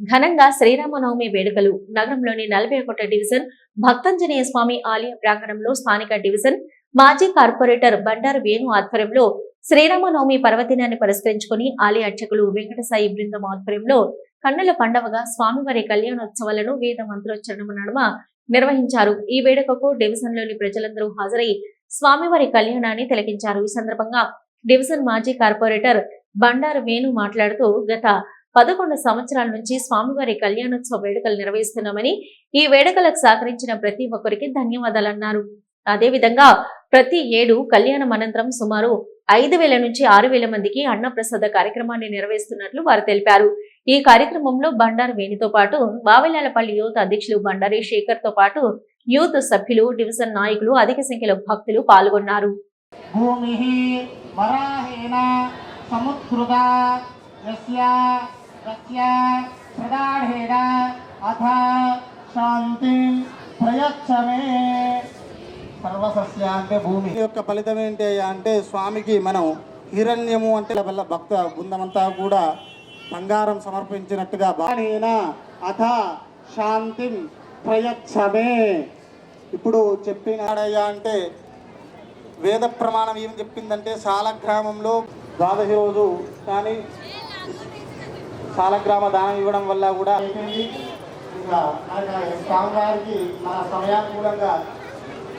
ఘనంగా శ్రీరామనవమి వేడుకలు. నగరంలోని నలభై ఒకటో డివిజన్ భక్తంజనేయ స్వామి ఆలయ ప్రాంగణంలో స్థానిక డివిజన్ మాజీ కార్పొరేటర్ బండారు వేణు ఆధ్వర్యంలో శ్రీరామనవమి పర్వదినాన్ని పురస్కరించుకుని ఆలయ అర్చకులు వెంకటసాయి బృందం ఆధ్వర్యంలో కన్నుల పండవగా స్వామివారి కళ్యాణోత్సవాలను వేద మంత్రోచ్చరణ నడుమ నిర్వహించారు. ఈ వేడుకకు డివిజన్లోని ప్రజలందరూ హాజరై స్వామివారి కళ్యాణాన్ని తిలకించారు. ఈ సందర్భంగా డివిజన్ మాజీ కార్పొరేటర్ బండారు వేణు మాట్లాడుతూ గత పదకొండు సంవత్సరాల నుంచి స్వామివారి కళ్యాణోత్సవ వేడుకలు నిర్వహిస్తున్నామని ఈ వేడుకలకు సహకరించిన ప్రతి ఒక్కరికి ధన్యవాదాలన్నారు. అదేవిధంగా ప్రతి ఏడు కళ్యాణం అనంతరం సుమారు ఐదు వేల నుంచి ఆరు వేల మందికి అన్నప్రసాద కార్యక్రమాన్ని నిర్వహిస్తున్నట్లు వారు తెలిపారు. ఈ కార్యక్రమంలో బండారు వేణితో పాటు బావిలాలపల్లి యూత్ అధ్యక్షులు బండారి శేఖర్తో పాటు యూత్ సభ్యులు డివిజన్ నాయకులు అధిక సంఖ్యలో భక్తులు పాల్గొన్నారు. భూమి వరాహేన సముద్రుగా ప్రదాఢేన అథ శాంతి ప్రయచ్చమే సర్వసస్య అంటే భూమి యొక్క ఫలితం ఏంటి అంటే స్వామికి మనం హిరణ్యము అంటే వల్ల భక్త బృందమంతా కూడా బంగారం సమర్పించినట్టుగా బాణేన అథ శాంతి ప్రయచ్చమే. ఇప్పుడు చెప్పినాడయ్యా అంటే వేద ప్రమాణం ఏం చెప్పిందంటే సాలగ్రామంలో ద్వాదశి రోజు కానీ సాలగ్రామ దానం ఇవ్వడం వల్ల కూడా. ఇంకా స్వామివారికి మన సమయానుకూలంగా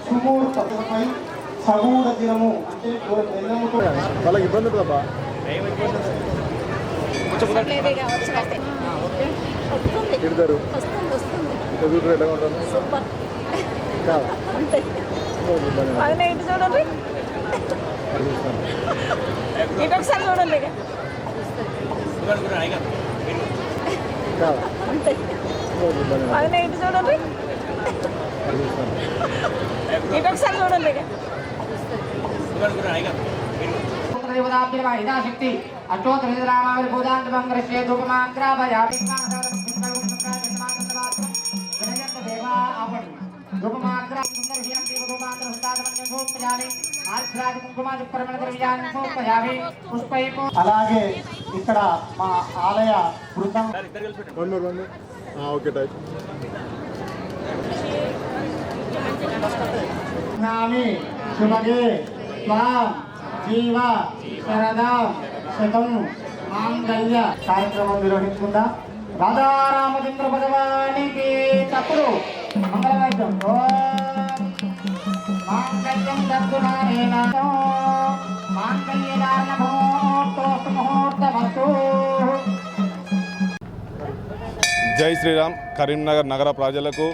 సుమూర్తపై సగూఢ దినము అంటే దినముతో వాళ్ళకి ఇబ్బంది ఎలా ఉంటారు? చూడండి. చూడండి ఇటు చూడండి ఇటు ఒకసారి చూడండి ఇక. శక్తి అష్టోత్తర అలాగే ఇక్కడ మా ఆలయ బృందం. Okay type. శుభగే జీవ శరదాం శతం మాంగళ్య. కార్యక్రమం నిర్వహించుకుందాం. రాధారామచంద్ర భగవానికి తప్పుడు మంగళవాద్యం ఓం! మాంగళ్యం జై శ్రీరామ్. కరీంనగర్ నగర ప్రజలకు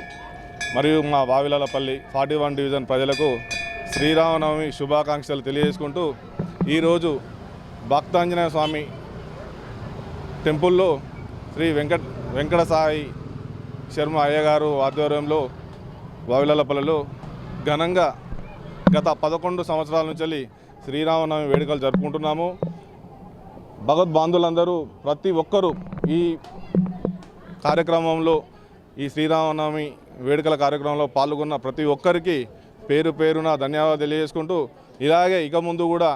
మరియు మా వావిలాలపల్లి ఫార్టీ వన్ డివిజన్ ప్రజలకు శ్రీరామనవమి శుభాకాంక్షలు తెలియజేసుకుంటూ ఈరోజు భక్తాంజనేయ స్వామి టెంపుల్లో శ్రీ వెంకట వెంకట సాయి శర్మ అయ్యగారు ఆధ్వర్యంలో వావిలాలపల్లిలో ఘనంగా గత పదకొండు సంవత్సరాల నుంచి శ్రీరామనవమి వేడుకలు జరుపుకుంటున్నాము. భగవద్బాంధులందరూ ప్రతి ఒక్కరూ ఈ కార్యక్రమంలో ఈ శ్రీరామనవమి వేడుకల కార్యక్రమంలో పాల్గొన్న ప్రతి ఒక్కరికి పేరు పేరున ధన్యవాదాలు తెలియజేసుకుంటూ ఇలాగే ఇక ముందు కూడా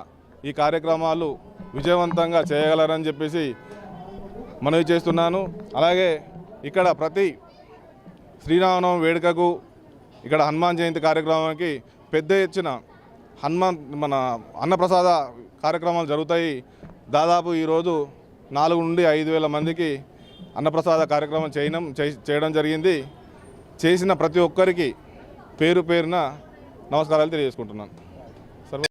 ఈ కార్యక్రమాలు విజయవంతంగా చేయగలరని చెప్పేసి మనవి చేస్తున్నాను. అలాగే ఇక్కడ ప్రతి శ్రీరామనవమి వేడుకకు ఇక్కడ హనుమాన్ జయంతి కార్యక్రమానికి పెద్ద ఎత్తున హనుమాన్ మన అన్నప్రసాద కార్యక్రమాలు జరుగుతాయి. దాదాపు ఈరోజు నాలుగు నుండి ఐదు వేల మందికి అన్నప్రసాద కార్యక్రమం చేయడం చే- చేయడం జరిగింది. చేసిన ప్రతి ఒక్కరికి పేరు పేరున నమస్కారాలు తెలియజేసుకుంటున్నాను.